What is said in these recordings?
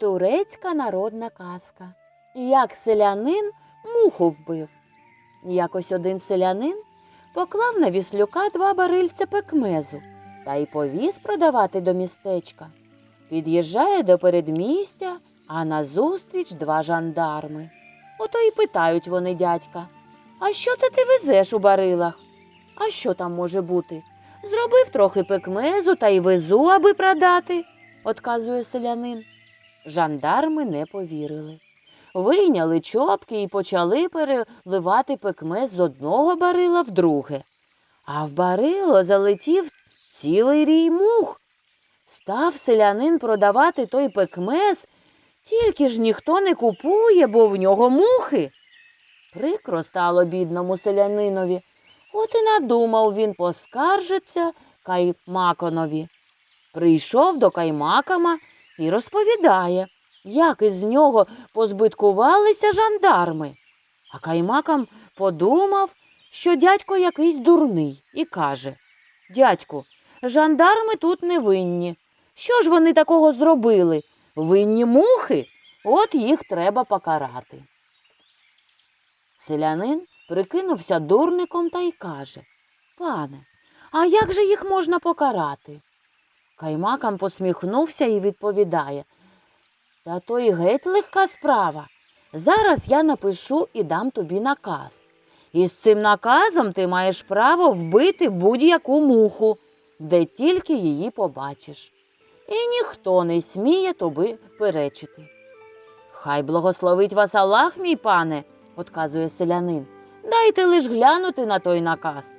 Турецька народна казка. Як селянин муху вбив. Якось один селянин поклав на віслюка два барильця пекмезу та й повіз продавати до містечка. Під'їжджає до передмістя, а назустріч два жандарми. Ото й питають вони дядька. А що це ти везеш у барилах? А що там може бути? Зробив трохи пекмезу та й везу, аби продати, отказує селянин. Жандарми не повірили. Вийняли чопки і почали переливати пекмез з одного барила в друге. А в барило залетів цілий рій мух. Став селянин продавати той пекмез, тільки ж ніхто не купує, бо в нього мухи. Прикро стало бідному селянинові. От і надумав він поскаржиться Каймаконові. Прийшов до Каймакама і розповідає, як із нього позбиткувалися жандарми. А Каймакам подумав, що дядько якийсь дурний, і каже Дядьку, жандарми тут не винні. Що ж вони такого зробили? Винні мухи, от їх треба покарати. Селянин прикинувся дурником та й каже Пане, а як же їх можна покарати? Каймакам посміхнувся і відповідає Та то й геть легка справа. Зараз я напишу і дам тобі наказ. І з цим наказом ти маєш право вбити будь-яку муху, де тільки її побачиш. І ніхто не сміє тобі перечити. Хай благословить вас Аллах, мій пане, отказує селянин. Дайте лиш глянути на той наказ.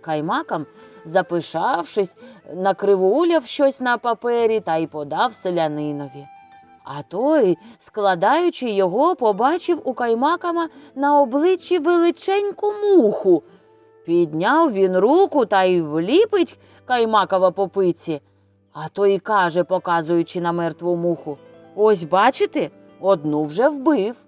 Каймакам, запишавшись, накривуляв щось на папері та й подав селянинові. А той, складаючи його, побачив у каймакама на обличчі величеньку муху. Підняв він руку та й вліпить каймакова по пиці. А той каже, показуючи на мертву муху Ось бачите, одну вже вбив.